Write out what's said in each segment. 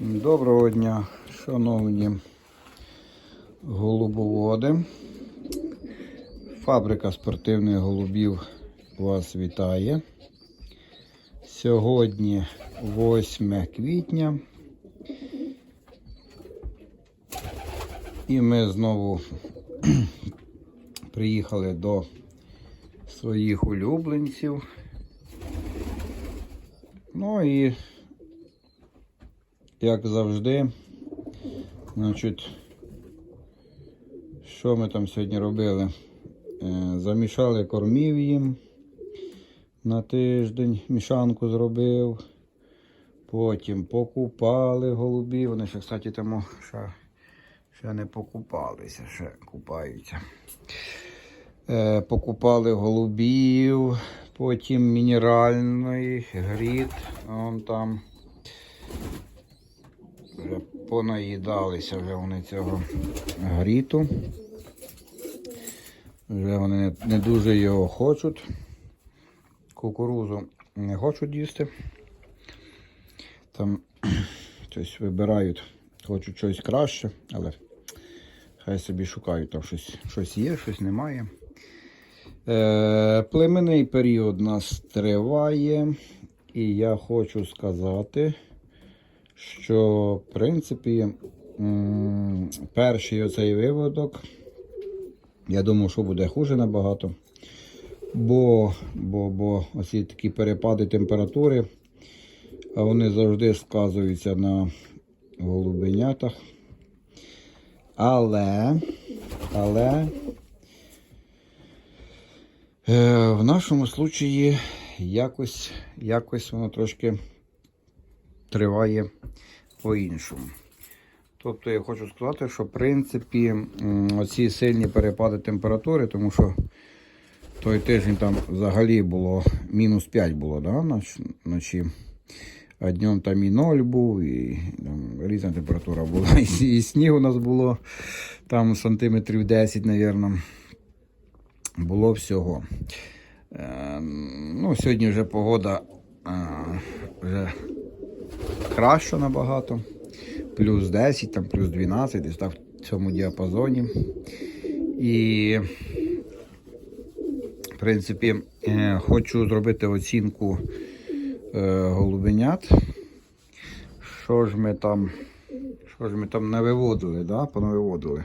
Доброго дня, шановні голубоводи. Фабрика спортивних голубів вас вітає. Сьогодні 8 квітня. І ми знову приїхали до своїх улюбленців. Ну і як завжди, значить, що ми там сьогодні робили? Е, Замішали кормів їм на тиждень, мішанку зробив. Потім покупали голубів. Вони ще, кстати, тому ще, ще не покупалися, ще купаються. Е, покупали голубів, потім мінеральний грід. Вон там понаїдалися вже вони цього гріту. Вже вони не, дуже його хочуть. Кукурузу не хочуть їсти. Там щось вибирають, хочуть щось краще, але хай собі шукають, там щось, щось є, щось немає. Е, племенний період у нас триває, і я хочу сказати, що в принципі перший оцей виводок, я думаю, що буде хуже набагато. Бо, бо, бо оці такі перепади температури, вони завжди сказуються на голубенятах. Але, але е, в нашому случаї якось, якось воно трошки триває по-іншому. Тобто я хочу сказати, що в принципі оці сильні перепади температури, тому що той тиждень там взагалі було мінус 5 було да, ноч- вночі. А днем там і 0 був, і там, різна температура була. І, і сніг у нас було там сантиметрів 10, мабуть. Було всього. Е, ну, сьогодні вже погода е, вже краще набагато. Плюс 10, там, плюс 12, десь так в цьому діапазоні. І, в принципі, е, хочу зробити оцінку е, голубенят. Що ж ми там, що ж ми там навиводили, да? понавиводили.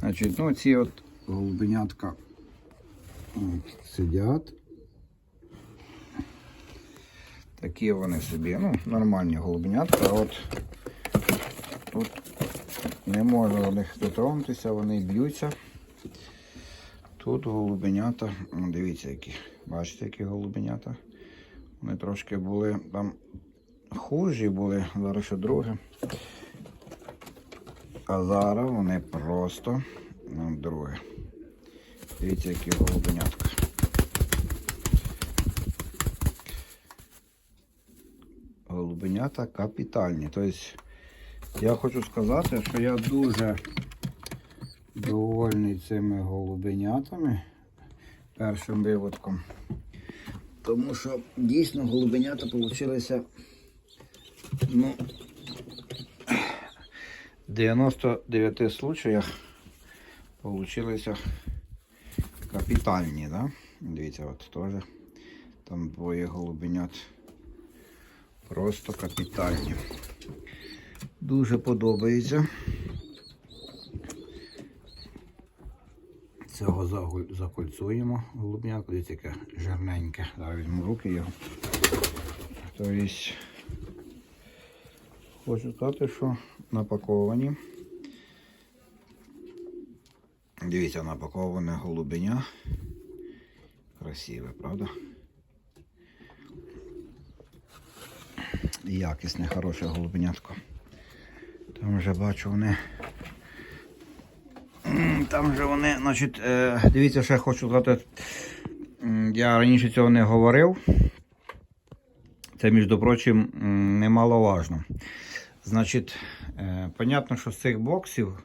Значить, ну, ці от голубенятка сидять. Такі вони собі, ну, нормальні голубенятка. А От тут не можна до них дотронутися, вони б'ються. Тут голубенята, ну, дивіться, які. Бачите, які голубенята. Вони трошки були там хужі були, зараз ще друге. А зараз вони просто ну, друге. Дивіться, які голубенятка. Голубенята капітальні. Тобто я хочу сказати, що я дуже довольний цими голубенятами першим виводком. Тому що дійсно голубенята получилися ну, в 99 случаях получилися капітальні, да? Дивіться, от теж там двоє голубенят. Просто капітальні. Дуже подобається. Цього закольцуємо голубняку. Дивіться, яке жирненьке. Зараз візьму руки його. Тобто, хочу сказати, що напаковані. Дивіться, напаковане голубеня. Красиве, правда? Якісне, хороше голубенятко. Там вже бачу вони. Там вже вони, значить, е, дивіться, ще хочу сказати. Я раніше цього не говорив. Це, між прочим, немаловажно. Значить, е, понятно, що з цих боксів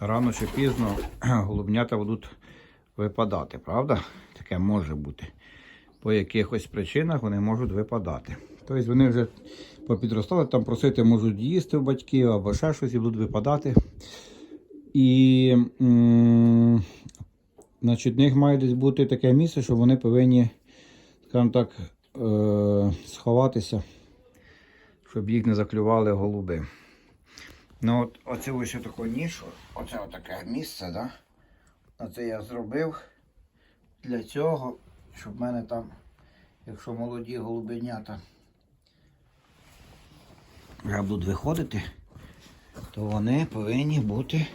рано чи пізно голубнята будуть випадати, правда? Таке може бути. По якихось причинах вони можуть випадати. Тобто вони вже попідростали, там просити можуть їсти у батьків або ще щось і будуть випадати. І значить, в них має десь бути таке місце, що вони повинні, скажімо так, е, сховатися, щоб їх не заклювали голуби. Ну, от, оце ось таку нішу, оце таке місце, да? Оце я зробив для цього, щоб в мене там, якщо молоді голубенята вже будуть виходити, то вони повинні бути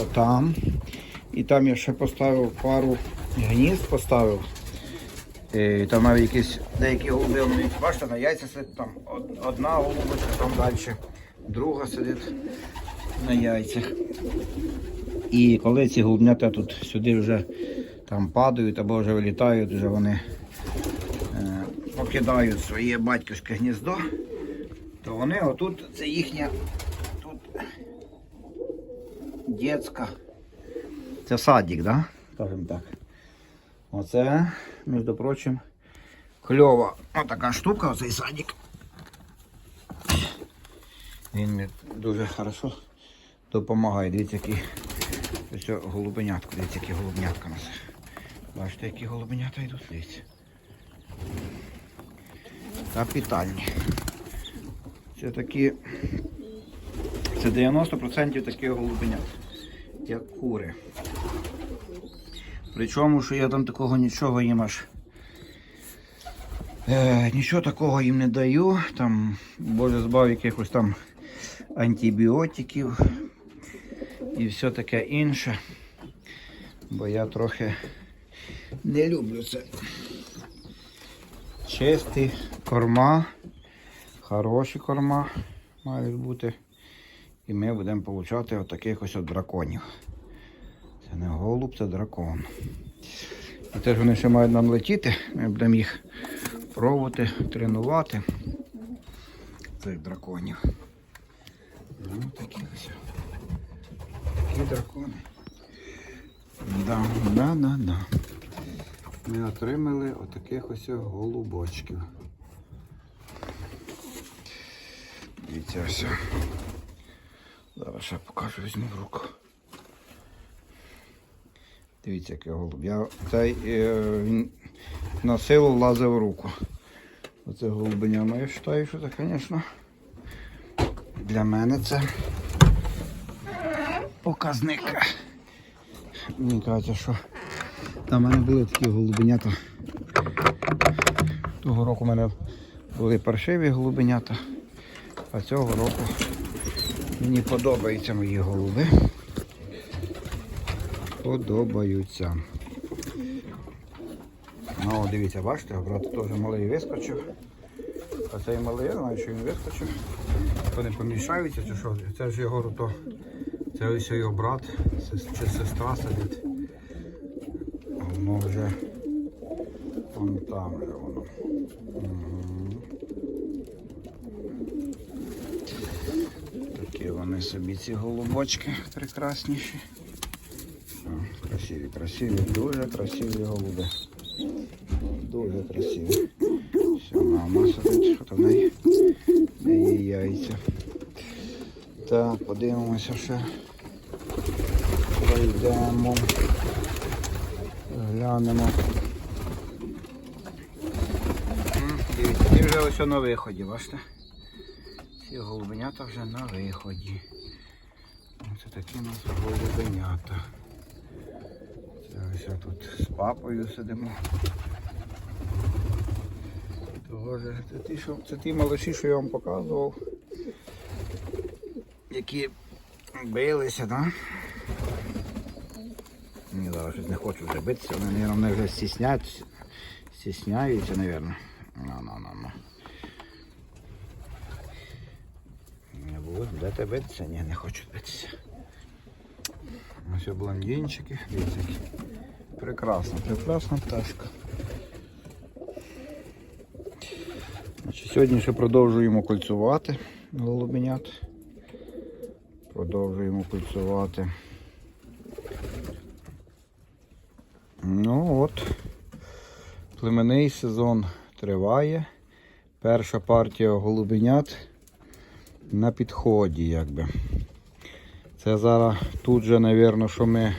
отам. І там я ще поставив пару гнізд поставив. І там навіть якісь деякі голуби, бачите, на яйця сидить там одна голубочка, там далі, друга сидить на яйцях. І коли ці голубнята тут сюди вже там падають або вже вилітають, вже вони е, покидають своє батьківське гніздо, то вони отут, це їхня тут дітська. Це садик, да? Скажем так. Оце, між прочим, кльова отака штука, оцей садик. Він дуже хорошо допомагає. Дивіться, які голубенятка, дивіться, які голубенятка у нас. Бачите, які голубенята йдуть, дивіться. Капітальні. Це такі. Це 90% таких голубенят, як кури. Причому, що я там такого нічого їм аж. Е, нічого такого їм не даю. Там, боже збав якихось там антибіотиків і все таке інше. Бо я трохи не люблю це. Чисті корма, хороші корма мають бути. І ми будемо получати отаких ось от драконів. Це не голуб, це дракон. І теж вони ще мають нам летіти. Ми будемо їх пробувати, тренувати. Цих драконів. Ну, такі ось. Такі дракони. Да, да, да, да. Ми отримали отаких ось голубочків. Дивіться ось. Зараз ще покажу, візьму в руку. Дивіться, який голуб. Я цей е, він на силу влазив в руку. Оце голубеня моє вважаю, що це, звісно, для мене це показник. Мені кажеться, що там в мене були такі голубенята. Того року в мене були паршиві голубенята, а цього року мені подобаються мої голуби. Подобаються. Ну, дивіться, бачите, брат теж малий вискочив. А цей малий, я знаю, що він вискочив. Вони помішаються чи що? Це ж його то. Це ось його брат чи сестра сидить. Воно вже вон там вже воно. Мгм. Такі вони собі ці голубочки прекрасніші. О, Красиві, красиві, дуже красиві голуби. Дуже красиві. Все, мама сидить, що то в неї в яйця. Так, подивимося ще. Пройдемо. Глянемо. Дивіться, ці вже ось на виході, бачите? Ці голубенята вже на виході. Ось такі у нас голубенята. Це ось тут з папою сидимо. Ж, це ті, що, це ті малиші, що я вам показував. Які билися, так? Да? Щось не хочу вже битися, вони, мабуть, вони вже стісняються, стісняються, мабуть. Ну, ну, ну, ну. Не будуть, будете битися? Ні, не хочуть битися. Ось блондинчики, дивіться. Прекрасна, прекрасна пташка. Значить, сьогодні ще продовжуємо кольцювати голубенят. Продовжуємо кольцювати. Ну от, племенний сезон триває. Перша партія голубенят на підході, якби. Це зараз тут же, напевно, що ми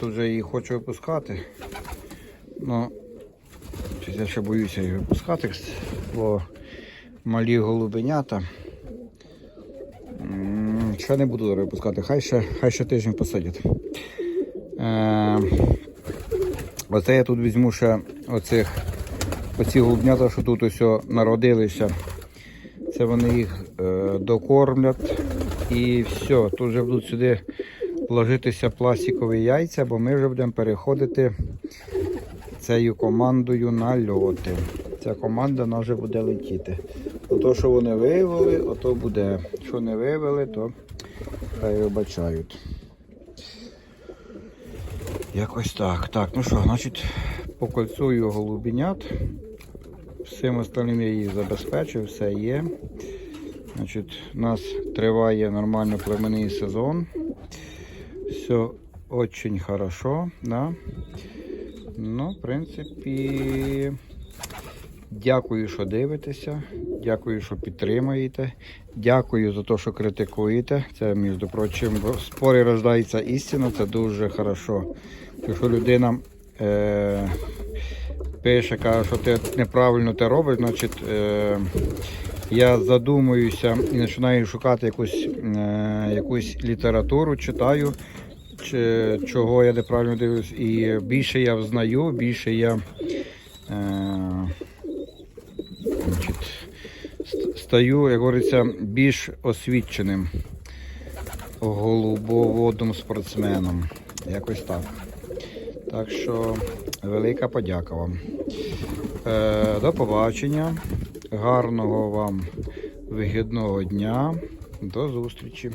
тут же її хочу випускати. Ну, я ще боюся її випускати, бо малі голубенята. Ще не буду випускати, хай ще, хай ще тиждень посидять. Е, оце я тут візьму ще оцих, оці голубнята, що тут ось народилися. Це вони їх е, докормлять і все. Тут вже будуть сюди ложитися пластикові яйця, бо ми вже будемо переходити цією командою на льоти. Ця команда вона вже буде летіти. Ото, що вони виявили, ото буде. Що не виявили, то хай вибачають. Якось так. Так, ну що, значить, покольцую голубінят. Всім остальним я її забезпечив, все є. Значить, у нас триває нормально племенний сезон. Все очень хорошо, да. Ну, в принципі, дякую, що дивитеся. Дякую, що підтримуєте. Дякую за те, що критикуєте. Це, між прочим, в спорі рождається істина, це дуже хорошо. Якщо людина е, пише, каже, що ти неправильно те робиш, значить е, я задумуюся і починаю шукати якусь, е, якусь літературу, читаю, чи, чого я неправильно дивлюсь. І більше я взнаю, більше я е, значить, ст- стаю, як говориться, більш освіченим голубоводом спортсменом. Якось так. Так що велика подяка вам. Е, до побачення. Гарного вам вигідного дня. До зустрічі.